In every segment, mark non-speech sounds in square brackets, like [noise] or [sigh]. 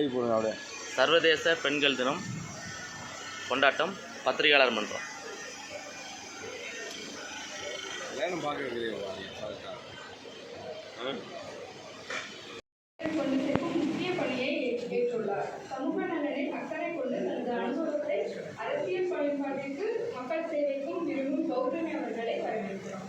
கை போடுங்க அப்படியே. சர்வதேச பெண்கள் தினம் கொண்டாட்டம் பத்திரிகையாளர் மன்றம். கல்யாணம் அரசியல் பயன்பாட்டிற்கு மக்கள் சேவைக்கும் விரும்பும் கௌதமி அவர்களை வரவேற்கிறோம்.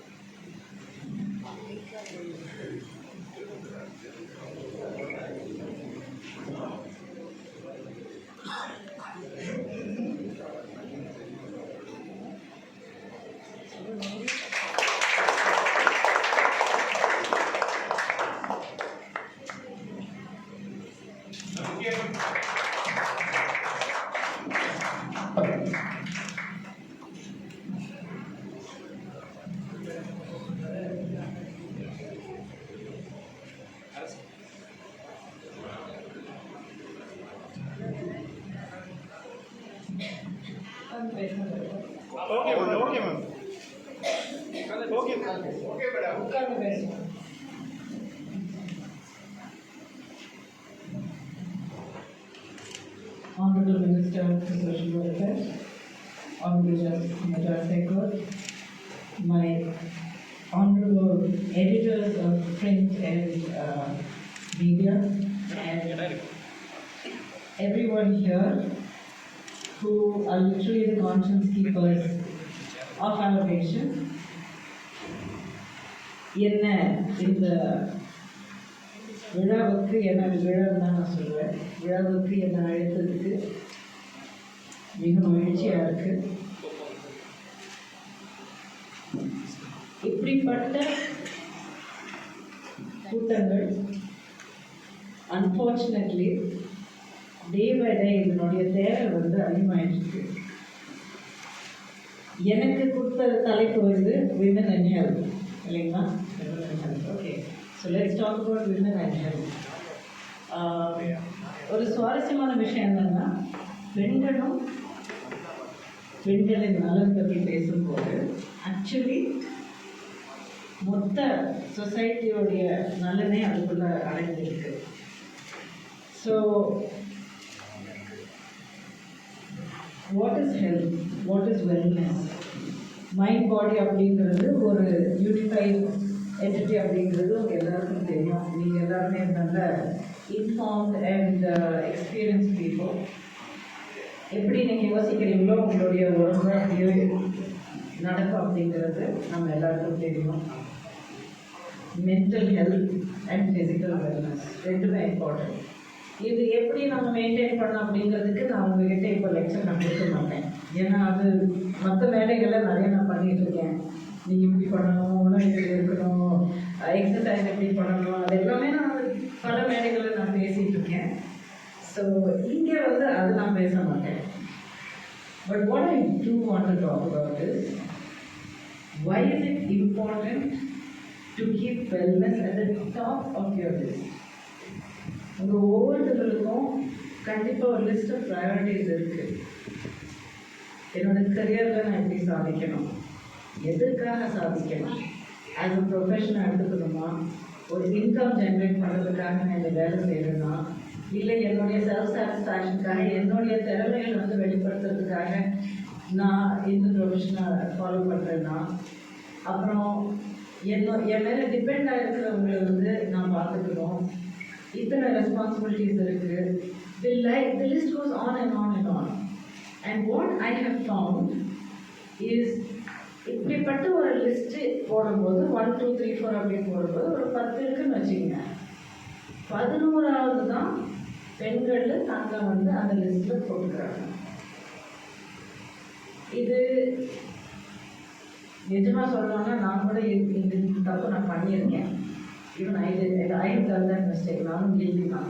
ஓகே ஓகே மேடம் உட்கார்ந்து பேசுவோம் Honorable Minister of Social Welfare, Honorable Major Sekhar, my honorable editors of print and uh, media, and everyone here who are literally the conscience keepers of our nation. என்ன இந்த விழாவுக்கு என்ன விழான்னு தான் நான் சொல்லுவேன் விழாவுக்கு என்னை அழைத்ததுக்கு மிக மகிழ்ச்சியாக இருக்கு. இப்படிப்பட்ட கூட்டங்கள் அன்ஃபார்ச்சுனேட்லி டே பை டே இதனுடைய தேவை வந்து அதிகமாகிட்டு எனக்கு கொடுத்த தலைப்பு வந்து விமன் அண்ட் இருக்கும் இல்லைங்களா? Okay so let's talk about women and health ஒரு சுவாரஸ்யமான விஷயம் என்னென்னா பெண்களும் பெண்களின் நலன் பற்றி பேசும்போது ஆக்சுவலி மொத்த சொசைட்டியோடைய நலனே அதுக்குள்ளே அடங்கியிருக்கு. So what is health what is wellness mind body அப்படிங்கிறது ஒரு யூனிஃபைட் என்டிட்டி அப்படிங்கிறது உங்கள் எல்லாருக்கும் தெரியும். நீங்கள் எல்லாருமே நல்ல இன்ஃபார்ம்ட் அண்ட் எக்ஸ்பீரியன்ஸ் பீப்புள் எப்படி நீங்கள் யோசிக்கிறீங்களோ உங்களுடைய உடம்பு நடக்கும் அப்படிங்கிறது நம்ம எல்லாருக்கும் தெரியும். Mental health and physical wellness ரெண்டுமே இம்பார்ட்டன்ட் இது எப்படி நம்ம மெயின்டைன் பண்ணலாம் அப்படிங்கிறதுக்கு நான் உங்ககிட்ட இப்போ லெக்சர் நான் கொடுக்க மாட்டேன். ஏன்னா அது மற்ற வேலைகளை நிறைய நான் பண்ணிட்டு இருக்கேன். நீங்கள் இப்படி பண்ணணும் உணவு இப்படி இருக்கணும் எக்ஸசைஸ் எப்படி பண்ணணும் அது எல்லாமே நான் பல வேலைகளில் நான் பேசிகிட்டு இருக்கேன். ஸோ இங்கே வந்து அது நான் பேச மாட்டேன். But what I do want to talk about is why is it important to keep wellness at the top of your list உங்கள் ஒவ்வொருத்தர்களுக்கும் கண்டிப்பாக ஒரு லிஸ்ட் ஆஃப் ப்ரையாரிட்டிஸ் இருக்குது என்னோட கரியரில் நான் எப்படி சாதிக்கணும்? எதுக்காக சாதிக்கணும்? ஆஸ் அ எடுத்துக்கணுமா? ஒரு இன்கம் ஜென்ரேட் பண்ணுறதுக்காக நான் இந்த வேலை செய்யணும்னா இல்லை என்னுடைய செல்ஃப் சாட்டிஸ்ஃபேக்ஷனுக்காக என்னுடைய திறமைகளை வந்து வெளிப்படுத்துறதுக்காக நான் இந்த ப்ரொஃபஷனை ஃபாலோ பண்ணுறேன்னா அப்புறம் என்னோ என் மேலே டிபெண்ட் ஆகிருக்கிறவங்களை வந்து நான் பார்த்துக்கணும். இத்தனை ரெஸ்பான்சிபிலிட்டிஸ் இருக்குது the like the list goes on and on and on and what I have found is இப்படிப்பட்ட ஒரு லிஸ்ட்டு போடும்போது ஒன் டூ த்ரீ ஃபோர் அப்படின்னு போடும்போது ஒரு பத்து இருக்குன்னு வச்சுக்கோங்க. பதினோராவது தான் பெண்கள் நாங்கள் வந்து அந்த லிஸ்ட்டில் போட்டுக்கிறாங்க. இது நிஜமாக சொல்லணும்னா நான் கூட இது இந்த தப்பு நான் பண்ணியிருக்கேன். ஈவன் ஐ ஐந்து டன் தட் மிஸ்டேக் நானும் கில்டி தான்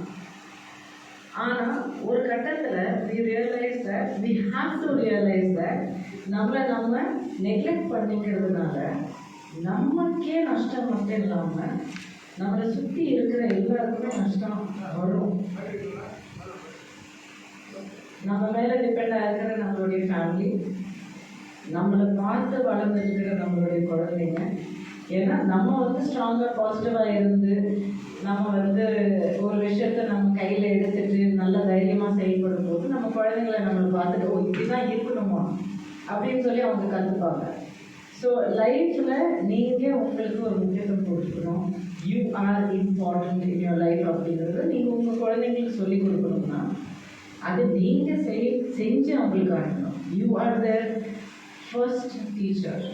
ஆனால் ஒரு கட்டத்தில் we realise that we have to realise that நம்மளை நம்ம நெக்லெக்ட் பண்ணிக்கிறதுனால நமக்கே நஷ்டம் மட்டும் இல்லாமல் நம்மளை சுற்றி இருக்கிற எல்லாருக்குமே நஷ்டம் வரும். நம்ம மேலே டிபெண்ட் இருக்கிற நம்மளுடைய ஃபேமிலி நம்மளை பார்த்து வளர்ந்துருக்கிற நம்மளுடைய குழந்தைங்க ஏன்னா நம்ம வந்து ஸ்ட்ராங்காக பாசிட்டிவாக இருந்து நம்ம வந்து ஒரு விஷயத்த நம்ம கையில் எடுத்துட்டு நல்ல தைரியமாக செயல்படும் போது நம்ம குழந்தைங்கள நம்மளை பார்த்துட்டு ஓ இப்படி தான் இருக்கணுமா? அப்படின்னு சொல்லி அவங்க கற்றுப்பாங்க ஸோ லைஃப்பில் நீங்கள் உங்களுக்கு ஒரு முக்கியத்துவம் கொடுக்கணும். You are important in your life அப்படிங்கிறது நீங்கள் உங்கள் குழந்தைங்களுக்கு சொல்லி கொடுக்கணும்னா அது நீங்கள் செய் செஞ்சு அவங்களுக்கு அனுப்பணும். You are the first teacher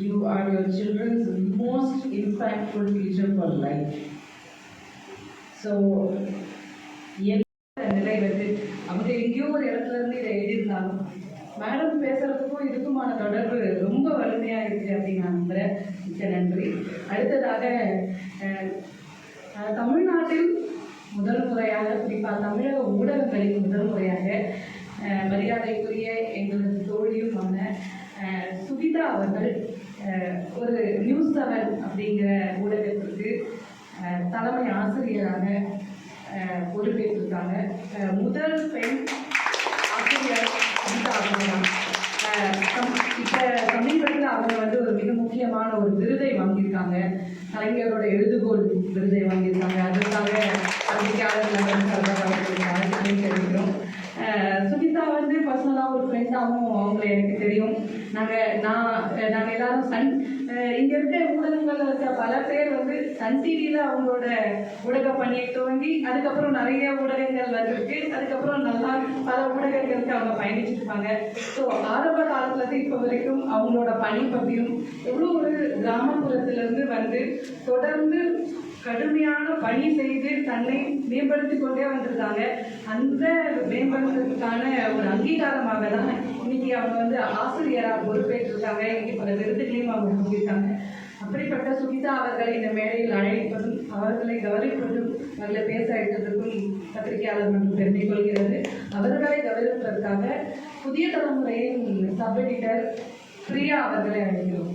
you are your children's most impactful teacher for life so நிலை வந்து அவங்க எங்கேயோ ஒரு இடத்துல இருந்து இதை எழுதியிருந்தாங்க மேடம் பேசுறதுக்கும் இதுக்குமான தொடர்பு ரொம்ப வலிமையாக இருக்குது அப்படின்னு நான் நம்புறேன். மிக்க நன்றி. அடுத்ததாக தமிழ்நாட்டில் முதல் முறையாக குறிப்பாக தமிழக ஊடகங்களில் முதல் முறையாக மரியாதைக்குரிய எங்களது தோழியுமான அஹ், அவர்கள் ஒரு நியூஸ் செவன் அப்படிங்கிற ஊடகத்திற்கு தலைமை ஆசிரியராக பொறுப்பேற்றிருக்காங்க. முதல் பெண் ஆசிரியர் கீதா அவங்க சமீபத்தில் அவங்க வந்து ஒரு மிக முக்கியமான ஒரு விருதை வாங்கியிருக்காங்க. கலைஞரோட எழுதுகோள் விருதை வாங்கியிருக்காங்க. அதற்காக பத்திரிகையாளர் நலன் தெரிவிக்கிறோம். சுகிதா வந்து பர்சனலாக ஒரு ஃப்ரெண்டாகவும் அவங்கள எனக்கு தெரியும். நாங்கள் நான் நாங்கள் எல்லாரும் சன் இங்கே இங்க இருக்க ஊடகங்கள்ல இருக்க பல பேர் வந்து சன் டிவியில அவங்களோட ஊடக பணியை துவங்கி அதுக்கப்புறம் நிறைய ஊடகங்கள் வந்திருக்கு. அதுக்கப்புறம் நல்லா பல ஊடகங்களுக்கு அவங்க பயணிச்சிருப்பாங்க ஸோ ஆரம்ப காலத்துல இருந்து இப்போ வரைக்கும் அவங்களோட பணி பற்றியும் எவ்வளோ ஒரு கிராமப்புறத்துல இருந்து வந்து தொடர்ந்து கடுமையான பணி செய்து தன்னை மேம்படுத்தி கொண்டே வந்திருக்காங்க. அந்த மேம்படுத்துறதுக்கான ஒரு அங்கீகாரமாக தான் இன்னைக்கு அவங்க வந்து ஆசிரியராக பொறுப்பேற்றிருக்காங்க. இன்னைக்கு பல விருதுகளையும் அவங்க வாங்கியிருக்காங்க அப்படிப்பட்ட சுகிதா அவர்களை இந்த மேடையில் அழைப்பதும் அவர்களை கவனிப்பதும் நல்ல பேச எடுத்ததற்கும் பத்திரிகையாளர் மற்றும் பெருமை கொள்கிறது. அவர்களை கவனிப்பதற்காக புதிய தலைமுறையின் சப் எடிட்டர் பிரியா அவர்களை அழைக்கிறோம்.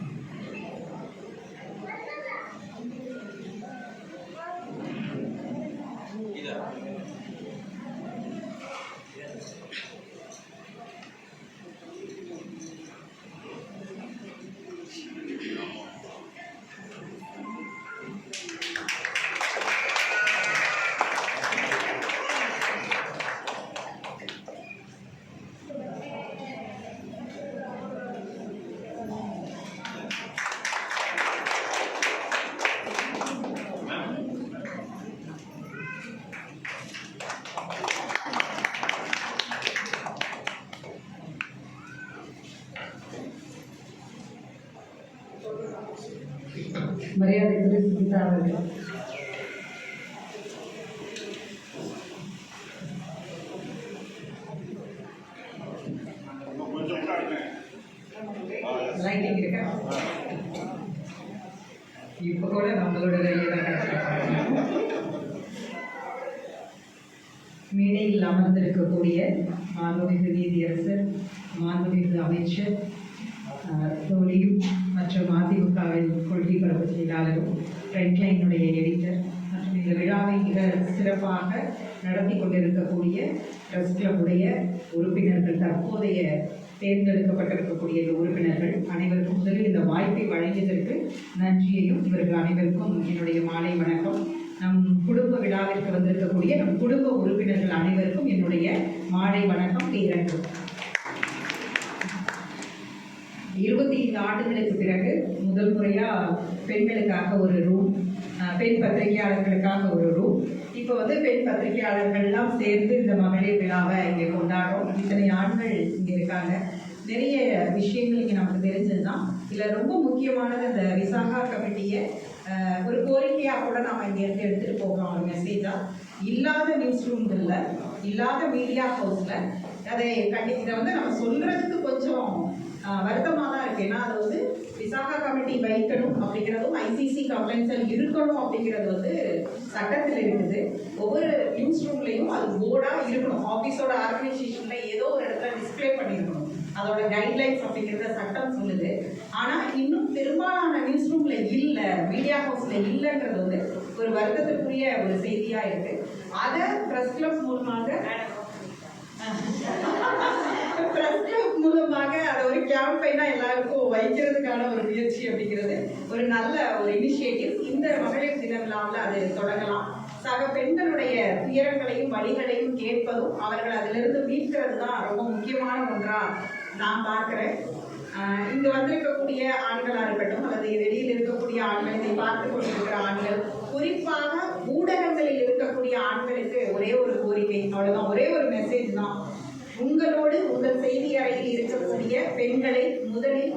மரியாதை சுகிதா அவர்கள் கொஞ்சம் இப்போ கூட நம்மளோட மேடையில் அமர்ந்திருக்கக்கூடிய மாண்புமிகு நீதியரசர் மாண்புமிகு அமைச்சர் தோழியும் மற்றும் அதிமுகவின் கொள்கை பரப்பு செயலாளரும் ஃப்ரண்ட்லைனுடைய எடிட்டர் மற்றும் இந்த விழாவை மிக சிறப்பாக நடத்தி கொண்டிருக்கக்கூடிய ட்ரஸ்ட் கிளப்புடைய உறுப்பினர்கள் தற்போதைய தேர்ந்தெடுக்கப்பட்டிருக்கக்கூடிய இந்த உறுப்பினர்கள் அனைவருக்கும் முதலில் இந்த வாய்ப்பை வழங்கியதற்கு நன்றியையும் இவர்கள் அனைவருக்கும் என்னுடைய மாலை வணக்கம். நம் குடும்ப விழாவிற்கு வந்திருக்கக்கூடிய நம் குடும்ப உறுப்பினர்கள் அனைவருக்கும் என்னுடைய மாலை வணக்கம். பேரன்பு இருபத்தி ஐந்து ஆண்டுகளுக்கு பிறகு முதல் முறையா பெண்களுக்காக ஒரு ரூம் பெண் பத்திரிகையாளர்களுக்காக ஒரு ரூம் இப்போ வந்து பெண் பத்திரிகையாளர்கள்லாம் சேர்ந்து இந்த மகளிர் விழாவை இங்கே கொண்டாடுறோம். இத்தனை ஆண்கள் இங்கே இருக்காங்க. நிறைய விஷயங்கள் இங்கே நமக்கு தெரிஞ்சதுதான். இதில் ரொம்ப முக்கியமானது இந்த விசாகா கமிட்டியை ஒரு கோரிக்கையாக கூட நாம் இங்கேருந்து எடுத்துகிட்டு போகிறோம் ஒரு மெசேஜாக இல்லாத நியூஸ் ரூம்களில் இல்லாத மீடியா ஹவுஸில் அதை கண்டி இதை வந்து நம்ம சொல்கிறதுக்கு கொஞ்சம் வருத்தமாக தான் இருக்கு. ஏன்னா அது வந்து விசாகா கமிட்டி வைக்கணும் அப்படிங்கிறதும் ஐசிசி கம்ப்ளைண்ட்ஸில் இருக்கணும் அப்படிங்கிறது வந்து சட்டத்தில் இருக்குது. ஒவ்வொரு நியூஸ் ரூம்லேயும் அது போர்டாக இருக்கணும். ஆஃபீஸோட ஆர்கனைசேஷனில் ஏதோ ஒரு இடத்துல டிஸ்ப்ளே பண்ணியிருக்கணும் அதோட கைட்லைன்ஸ் அப்படிங்கிறத சட்டம் சொல்லுது. ஆனா இன்னும் பெரும்பாலான நியூஸ் ரூம்ல இல்ல மீடியா ஹவுஸ்ல இல்லைன்றது வந்து ஒரு வருத்தத்துக்குரிய ஒரு செய்தியா இருக்கு. அதை பிரஸ் கிளப் மூலமாக [laughs] பிரஸ் கிளப் மூலமாக அதை கேம்பெயினா எல்லாருக்கும் வைக்கிறதுக்கான ஒரு முயற்சி அப்படிங்கிறது ஒரு நல்ல ஒரு இனிஷியேட்டிவ் இந்த மகளிர் தின விழாவில் அது தொடங்கலாம். சக பெண்களுடைய துயரங்களையும் வழிகளையும் கேட்பதும் அவர்கள் அதிலிருந்து மீட்கிறது தான் ரொம்ப முக்கியமான ஒன்றா நான் பார்க்கிறேன். ஆஹ் இங்க வந்திருக்கக்கூடிய ஆண்களா இருக்கட்டும் அல்லது வெளியில் இருக்கக்கூடிய ஆண்கள் இதை பார்த்து கொண்டு ஆண்கள் குறிப்பாக ஊடகங்களில் இருக்கக்கூடிய ஆண்களுக்கு ஒரே ஒரு கோரிக்கை அவ்வளவுதான் ஒரே ஒரு மெசேஜ் தான் உங்களோடு உங்கள் செய்தி அறையில் இருக்கக்கூடிய பெண்களை முதலில்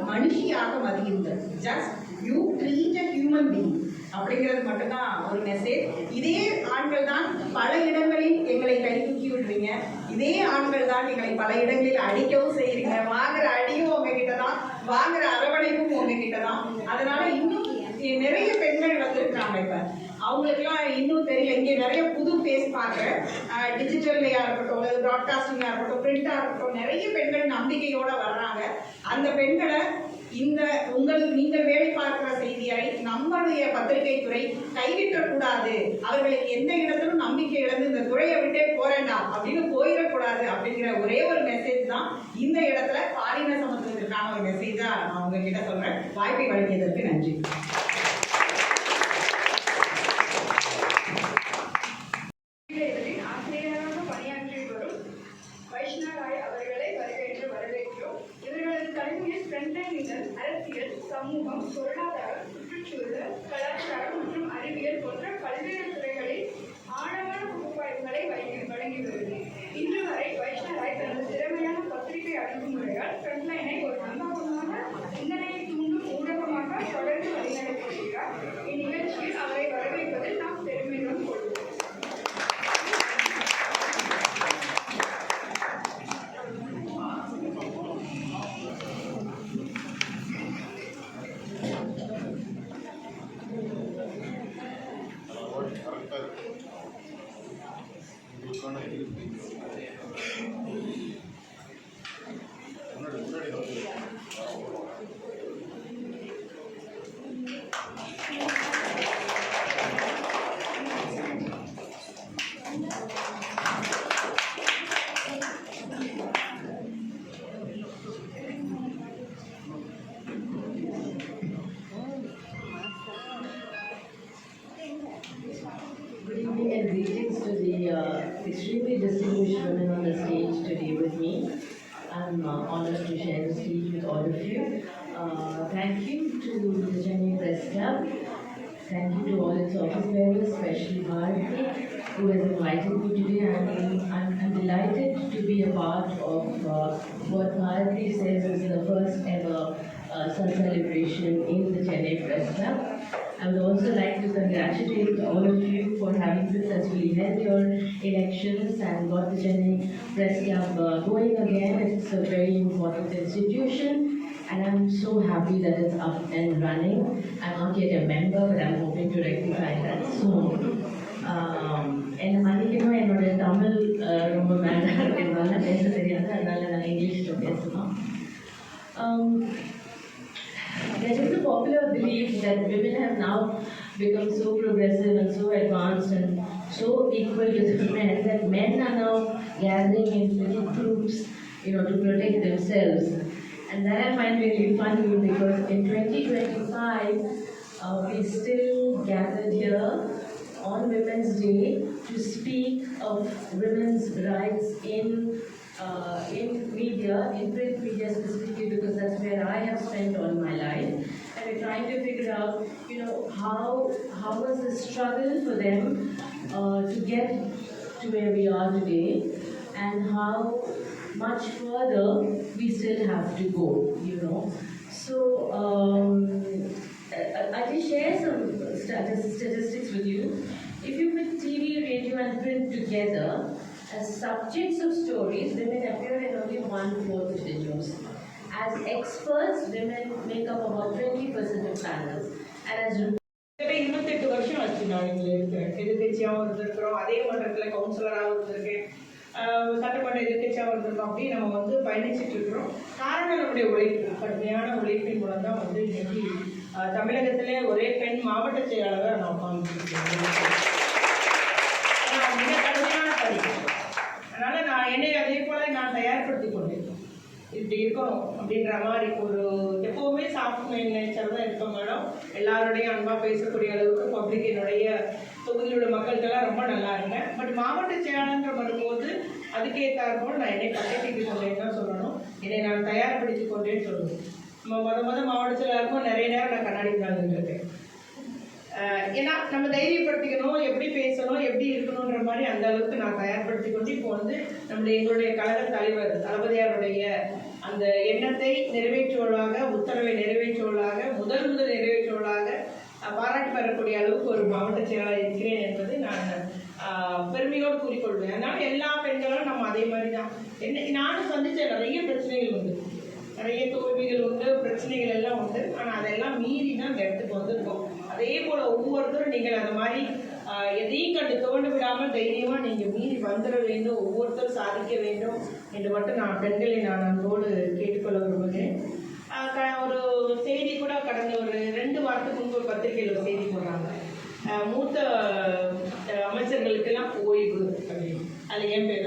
ஆக மதியுங்கள் just you treat a human being அப்படிங்கிறது மட்டும்தான் ஒரு மெசேஜ் இதே ஆண்கள் தான் பல இடங்களில் எங்களை கை தூக்கி விடுறீங்க. இதே ஆண்கள் தான் எங்களை பல இடங்களில் அடிக்கவும் செய்யறீங்க வாங்குற அடியும் உங்ககிட்ட தான். வாங்குற அரவணைப்பும் உங்ககிட்ட தான். அதனால இன்னும் நிறைய பெண்கள் வந்திருக்காங்க இப்ப. அவங்களுக்குலாம் இன்னும் தெரியல. இங்கே நிறைய புது ஃபேஸ் பார்க்குறேன். டிஜிட்டல்லையாக இருக்கட்டும் அல்லது இருக்கட்டும் பிரிண்டாக இருக்கட்டும் நிறைய பெண்கள் நம்பிக்கையோட வர்றாங்க. அந்த பெண்களை இந்த உங்கள் நீங்கள் வேலை பார்க்கிற செய்தியை நம்மளுடைய பத்திரிகை துறை கைவிட்டக் கூடாது அவர்களுக்கு எந்த இடத்திலும் நம்பிக்கை இழந்து இந்த துறையை விட்டே போறேன்டா அப்படின்னு போயிடக்கூடாது அப்படிங்கிற ஒரே ஒரு மெசேஜ் தான் இந்த இடத்துல பாலின சமத்துவத்திற்கான ஒரு மெசேஜா நான் உங்ககிட்ட சொல்றேன். வாய்ப்பை வழங்கியதற்கு நன்றி. Greetings to the uh, extremely distinguished women on the stage today with me. I'm uh, honored to share the stage with all of you. Uh, thank you to the Chennai Press Club. Thank you to all its office bearers, especially Bharati, who has invited me today. I'm, I'm, I'm delighted to be a part of uh, what Bharati says is the first ever uh, sun celebration in the Chennai Press Club. I would also like to congratulate all of you for having successfully held your elections and got the Chennai Press Club uh, going again. It's a very important institution and I'm so happy that it's up and running. I'm not yet a member, but I'm hoping to rectify that soon. Become so progressive and so advanced and so equal to the [laughs] men that men are now gathering in little groups, you know, to protect themselves. And that I find really funny because in 2025, uh, we still gathered here on Women's Day to speak of women's rights in uh, in media, in print media specifically, because that's where I have spent all my life. We're trying to figure out, you know, how how was the struggle for them uh, to get to where we are today, and how much further we still have to go, you know. So um, I, can share some statis- statistics with you. If you put TV, radio, and print together, as subjects of stories, they women appear in only one fourth of the news. As experts, women make up about 20% of panels. And as இருபத்தெட்டு வருஷம் ஆச்சு நான் இங்கே இருக்கிறேன் எதிர்கட்சியாகவும் இருந்திருக்கிறோம். அதே மன்றத்தில் கவுன்சிலராகவும் இருந்திருக்கேன். சட்டமன்ற எதிர்கட்சியாகவும் இருந்திருக்கோம். அப்படி நம்ம வந்து பயணிச்சுட்டு இருக்கிறோம். காரணம் நம்முடைய உழைப்பு. கடுமையான உழைப்பின் மூலம் தான் வந்து இன்னைக்கு தமிழகத்திலே ஒரே பெண் மாவட்ட செயலாளராக நான் உட்காந்துருக்கேன் நான் மிக கடுமையான பணி அதனால நான் என்னை அதே போல நான் தயார்படுத்தி கொண்டேன் இப்படி அப்படின்ற மாதிரி ஒரு எப்பவுமே சாஃப்ட் மைண்ட் நேச்சர் தான் இருக்க மேடம் எல்லாரோடையும் அன்பாக பேசக்கூடிய அளவுக்கு பப்ளிக் என்னுடைய தொகுதியில் உள்ள மக்கள்கிட்டலாம் ரொம்ப நல்லா இருந்தேன். பட் மாவட்ட செயலாளர் வரும்போது அதுக்கேற்றாற்போல் நான் என்னை பக்கத்துக்கு கொண்டேன்னு தான் சொல்லணும். என்னை நான் தயார்படுத்தி கொண்டேன்னு சொல்லணும். நம்ம முத முத மாவட்ட செயலாளருக்கும் நிறைய நேரம் நான் கண்ணாடி விளாண்டுருக்கேன் ஏன்னா நம்ம தைரியப்படுத்திக்கணும் எப்படி பேசணும் எப்படி இருக்கணுன்ற மாதிரி அந்த அளவுக்கு நான் தயார்படுத்தி கொண்டு இப்போ வந்து நம்முடைய எங்களுடைய கழக தலைவர் தளபதியாருடைய அந்த எண்ணத்தை நிறைவேற்றுவதாக உத்தரவை நிறைவேற்றுவதாக முதல் முதல் நிறைவேற்றுவதாக பாராட்டு பெறக்கூடிய அளவுக்கு ஒரு மாவட்ட செயலாளர் இருக்கிறேன் என்பதை நான் பெருமையோடு கூறிக்கொள்வேன். அதனால எல்லா பெண்களும் நம்ம அதே மாதிரி தான் என்ன நானும் சந்தித்த நிறைய பிரச்சனைகள் உண்டு. நிறைய தோல்விகள் உண்டு பிரச்சனைகள் எல்லாம் உண்டு. ஆனால் அதெல்லாம் மீறி தான் இந்த இடத்துக்கு வந்திருக்கோம். அதே போல் ஒவ்வொருத்தரும் நீங்கள் அந்த மாதிரி எதையும் கண்டு தோண்டு விடாமல் தைரியமாக நீங்கள் மீறி வந்துட வேண்டும் ஒவ்வொருத்தரும் சாதிக்க வேண்டும் என்று மட்டும் நான் பெண்களை நான் அன்போடு கேட்டுக்கொள்ள விரும்புகிறேன். ஒரு செய்தி கூட கடந்த ஒரு ரெண்டு வாரத்துக்கு முன்பு ஒரு பத்திரிகையில் ஒரு செய்தி போடுறாங்க மூத்த அமைச்சர்களுக்கெல்லாம் ஓய்வு. அப்படின்னு அது என் பேர்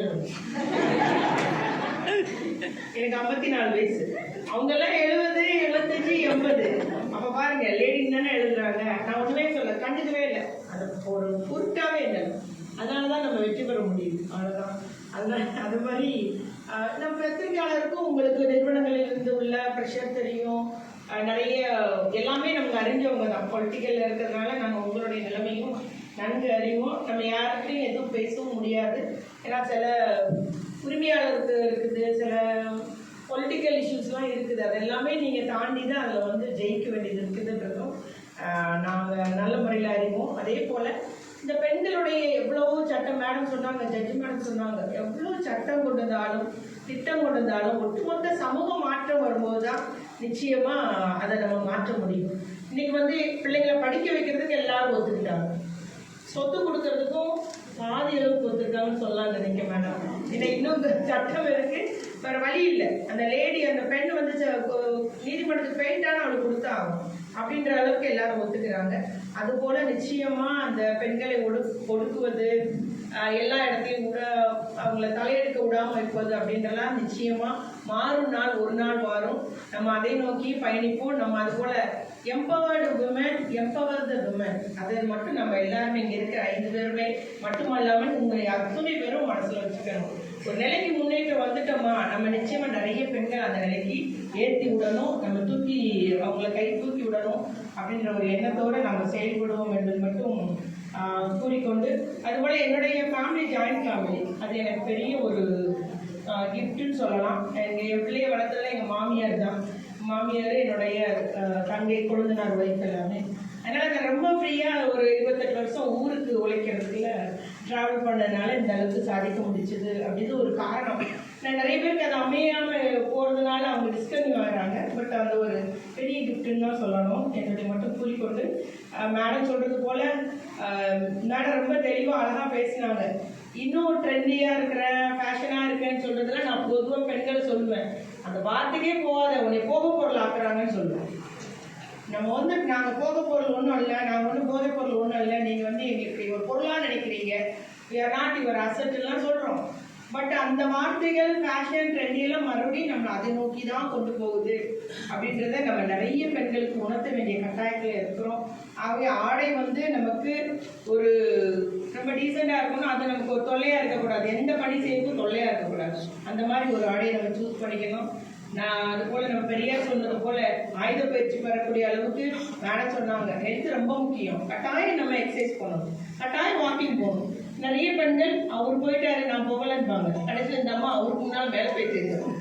எனக்கு ஐம்பத்தி நாலு வயசு. அவங்க எல்லாம் எழுபது எழுபத்தஞ்சு எண்பது. அப்ப பாருங்க லேடிஸ் தானே எழுதுறாங்க. நான் ஒண்ணுமே சொல்ல கண்டுக்கவே இல்லை. அது ஒரு பொருட்டாவே இல்லை. அதனாலதான் நம்ம வெற்றி பெற முடியுது. அவ்வளவுதான். அதனால் அது மாதிரி நம்ம பத்திரிகையாளருக்கும் உங்களுக்கு நிறுவனங்களில் இருந்து உள்ள ப்ரெஷர் தெரியும். நிறைய எல்லாமே நமக்கு அறிஞ்சவங்க தான். பொலிட்டிக்கல்ல இருக்கிறதுனால நாங்கள் உங்களுடைய நிலைமையும் நன்கு அறிவோம். நம்ம யார்கிட்டையும் எதுவும் பேசவும் முடியாது. ஏன்னா சில உரிமையாளருக்கு இருக்குது சில பொலிட்டிக்கல் இஷ்யூஸ்லாம் இருக்குது. அது எல்லாமே நீங்கள் தாண்டி தான் அதில் வந்து ஜெயிக்க வேண்டியது இருக்குதுன்றதும் நாங்கள் நல்ல முறையில் அறிவோம். அதே போல் இந்த பெண்களுடைய எவ்வளவோ சட்டம் மேடம் சொன்னாங்க ஜட்ஜி மேடம் சொன்னாங்க எவ்வளோ சட்டம் கொண்டு வந்தாலும் திட்டம் கொண்டு வந்தாலும் ஒட்டுமொத்த சமூக மாற்றம் வரும்போது தான் நிச்சயமாக அதை நம்ம மாற்ற முடியும். இன்னைக்கு வந்து பிள்ளைங்களை படிக்க வைக்கிறதுக்கு எல்லாரும் ஒத்துக்கிட்டாங்க. சொத்து கொடுக்கறதுக்கும் பாதி அளவுக்கு ஒத்துக்கிட்டாங்கன்னு சொல்லலாம் நினைக்க வேணாம் ஏன்னா இன்னும் சட்டம் இருக்கு. வேற வழி இல்லை. அந்த லேடி அந்த பெண் வந்து ச- நீதிமன்றத்துக்கு போயிட்டான்னு அவளுக்கு கொடுத்தாகும் அப்படின்ற அளவுக்கு எல்லாரும் ஒத்துக்கிறாங்க. அதுபோல் நிச்சயமா அந்த பெண்களை ஒடு ஒடுக்குவது எல்லா இடத்தையும் விட அவங்கள தலையெடுக்க விடாம இருப்பது அப்படின்றலாம் நிச்சயமா மாறும் நாள் ஒரு நாள் வரும் நம்ம அதை நோக்கி பயணிப்போம். நம்ம அது போல empowered women empower the women அதை மட்டும் நம்ம எல்லாருமே இங்க இருக்கிற ஐந்து பேருமே மட்டுமல்லாமல் உங்களை அத்துணை பேரும் மனசுல வச்சுக்கணும். ஒரு நிலைக்கு முன்னேற்றம் வந்துட்டோமா நம்ம நிச்சயமா நிறைய பெண்கள் அந்த நிலைக்கு ஏற்றி விடணும். நம்ம தூக்கி அவங்கள கை தூக்கி விடணும் அப்படின்ற ஒரு எண்ணத்தோடு நம்ம செயல்படுவோம் என்று மட்டும் கூறிக்கொண்டு அதுபோல் என்னுடைய ஃபேமிலி ஜாயின் ஃபேமிலி அது எனக்கு பெரிய ஒரு கிஃப்ட்டுன்னு சொல்லலாம். எங்கள் என் பிள்ளைய வளர்த்ததுல எங்கள் மாமியார் தான். மாமியார் என்னுடைய தங்கை கொழுந்தனார் ஒய்ஃப் எல்லாமே. அதனால் நான் ரொம்ப ஃப்ரீயாக ஒரு இருபத்தெட்டு வருஷம் ஊருக்கு உழைக்கிறதுக்குள்ள ட்ராவல் பண்ணதுனால இந்த அளவுக்கு சாதிக்க முடிச்சது அப்படின்னு ஒரு காரணம். நான் நிறைய பேருக்கு அது அமையாம போறதுனால அவங்க டிஸ்கன்யூ ஆகிறாங்க பட் அந்த ஒரு பெரிய கிஃப்ட்னு தான் சொல்லணும். என்னுடைய மட்டும் கூலிக்கொண்டு மேடம் சொல்றது போல மேடம் ரொம்ப தெளிவாக அழகாக பேசினாங்க. இன்னும் ட்ரெண்டியாக இருக்கிற ஃபேஷனாக இருக்கேன்னு சொல்றதுல நான் பொதுவாக பெண்கள் சொல்லுவேன். அந்த வார்த்தைக்கே போகாத உன்னை போக பொருள் ஆக்குறாங்கன்னு சொல்லுவேன். நம்ம வந்து நாங்க போக பொருள் ஒன்றும் இல்லை நாங்க ஒன்றும் போதை பொருள் ஒன்றும் இல்லை நீங்க வந்து எங்களுக்கு ஒரு பொருளா நினைக்கிறீங்க. We are not your சொல்கிறோம் சொல்றோம். பட் அந்த வார்த்தைகள் ஃபேஷன் ட்ரெண்டியெல்லாம் மறுபடியும் நம்ம அதை நோக்கி தான் கொண்டு போகுது. அப்படின்றத நம்ம நிறைய பெண்களுக்கு உணர்த்த வேண்டிய கட்டாயத்தில் இருக்கிறோம். ஆகவே ஆடை வந்து நமக்கு ஒரு ரொம்ப டீசெண்டாக இருக்கணும் அது நமக்கு ஒரு தொல்லையாக இருக்கக்கூடாது. எந்த பணி செய்யறதுக்கும் தொல்லையாக இருக்கக்கூடாது. அந்த மாதிரி ஒரு ஆடையை நம்ம சூஸ் பண்ணிக்கணும். நான் அது போல நம்ம பெரியார் சொன்னது போல ஆயுத பயிற்சி பெறக்கூடிய அளவுக்கு மேடம் சொன்னாங்க. ஹெல்த் ரொம்ப முக்கியம். கட்டாயம் நம்ம எக்ஸசைஸ் பண்ணணும். கட்டாயம் வாக்கிங் போகணும். நிறைய பெண்கள் அவர் போயிட்டாரு நான் போகலன்பாங்க. கடைசியில் இந்த அம்மா அவருக்கு முன்னால் வேலை போயிட்டு இருந்தோம்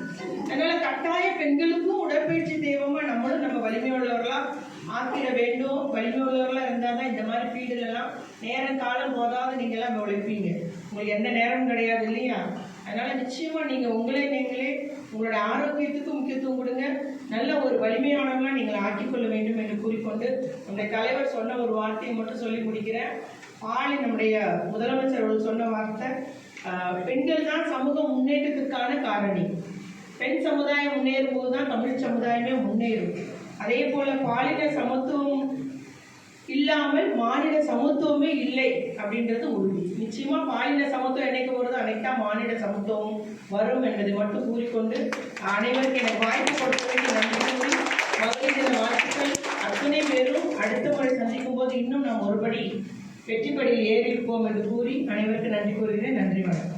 அதனால கட்டாய பெண்களுக்கும் உடற்பயிற்சி தெய்வமா நம்மளும் நம்ம வலிமை உள்ளவர்களா ஆக்கிட வேண்டும். வலிமை உள்ளவர்களா இருந்தால் தான் இந்த மாதிரி ஃபீல்டுல எல்லாம் நேரம் காலம் போதாவது நீங்க எல்லாம் உழைப்பீங்க. உங்களுக்கு எந்த நேரம் கிடையாது இல்லையா? அதனால நிச்சயமா நீங்க உங்களே நீங்களே உங்களோட ஆரோக்கியத்துக்கு முக்கியத்துவம் கொடுங்க. நல்ல ஒரு வலிமையானவங்களா நீங்கள் ஆக்கிக்கொள்ள வேண்டும் என்று கூறிக்கொண்டு நம்முடைய தலைவர் சொன்ன ஒரு வார்த்தையை மட்டும் சொல்லி முடிக்கிறேன். பாலி நம்முடைய முதலமைச்சர் அவர்கள் சொன்ன வார்த்தை பெண்கள் தான் சமூக முன்னேற்றத்திற்கான காரணி. பெண் சமுதாயம் முன்னேறும் போது தான் தமிழ் சமுதாயமே முன்னேறும். அதே போல பாலின சமத்துவம் இல்லாமல் மாநில சமத்துவமே இல்லை அப்படின்றது உறுதி. நிச்சயமா பாலின சமத்துவம் என்னைக்கு வருதோ அனைத்தா மாநில சமத்துவம் வரும் என்பதை மட்டும் கூறிக்கொண்டு அனைவருக்கும் எனக்கு வாய்ப்பு கொடுத்ததுக்கு நன்றி கூறி மகளிர் தின வாழ்த்துக்கள். அத்தனை பேரும் அடுத்த முறை சந்திக்கும் போது இன்னும் நாம் ஒருபடி வெற்றிப்படியில் ஏறி இருப்போம் என்று கூறி அனைவருக்கும் நன்றி கூறுகிறேன். நன்றி வணக்கம்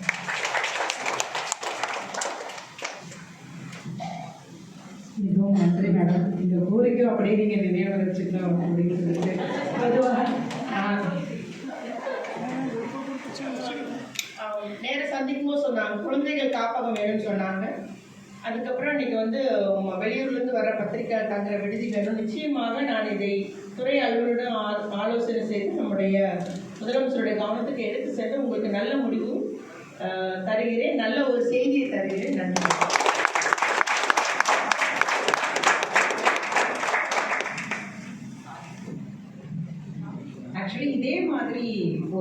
மிகவும் நன்றி மேடம் இந்த கோரிக்கை அப்படியே நீங்கள் நினைவு வச்சுக்கணும் அப்படின்னு சொல்லிட்டு நேர சந்திக்கும் போது சொன்னாங்க குழந்தைகள் காப்பகம் வேணும்னு சொன்னாங்க. அதுக்கப்புறம் நீங்கள் வந்து வெளியூர்லேருந்து வர பத்திரிக்கை தங்குற விடுதி வேணும். நிச்சயமாக நான் இதை துறை அலுவலருடன் ஆ- ஆலோசனை செய்து நம்முடைய முதலமைச்சருடைய கவனத்துக்கு எடுத்து சென்று உங்களுக்கு நல்ல முடிவும் தருகிறேன். நல்ல ஒரு செய்தியை தருகிறேன். நன்றி.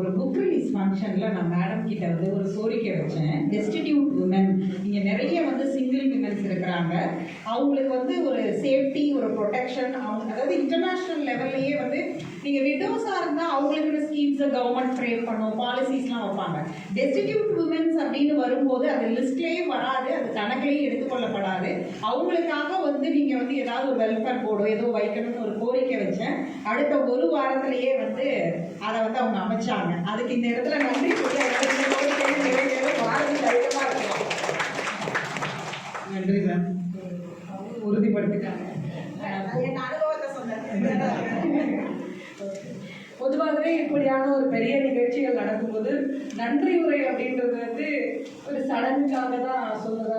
ஒரு புக் ரிலீஸ் ஃபங்க்ஷனில் நான் மேடம் கிட்ட வந்து ஒரு கோரிக்கை வச்சேன். டெஸ்டிடியூட் உமன் இங்கே நிறைய வந்து சிங்கிள் விமன்ஸ் இருக்கிறாங்க. அவங்களுக்கு வந்து ஒரு ஒரு ப்ரொடெக்ஷன் அவங்க அதாவது இன்டர்நேஷ்னல் லெவல்லையே வந்து நீங்கள் விடோஸாக இருந்தால் அவங்களுக்குன்னு ஸ்கீம்ஸை கவர்மெண்ட் ஃப்ரேம் பண்ணும் பாலிசிஸ்லாம் வைப்பாங்க. டெஸ்டிடியூட் உமன்ஸ் அப்படின்னு வரும்போது அது லிஸ்ட்லேயே வராது அது கணக்கிலேயே எடுத்துக்கொள்ளப்படாது. அவங்களுக்காக வந்து நீங்கள் வந்து ஏதாவது ஒரு வெல்ஃபேர் போர்டோ ஏதோ வைக்கணும்னு ஒரு கோரிக்கை வச்சேன். அடுத்த ஒரு வாரத்திலேயே வந்து அதை வந்து அவங்க அமைச்சாங்க. அதுக்கு இந்த இடத்துல நன்றி சொல்லி அவங்க இந்த கோரிக்கையை நிறைவேற பாரதி தைரியமாக நன்றி மேம் உறுதிப்படுத்திட்டாங்க. பொதுவாகவே இப்படியான ஒரு பெரிய நிகழ்ச்சிகள் நடக்கும்போது நன்றி உரை அப்படின்றது வந்து ஒரு சடங்குக்காக தான் சொல்லுதா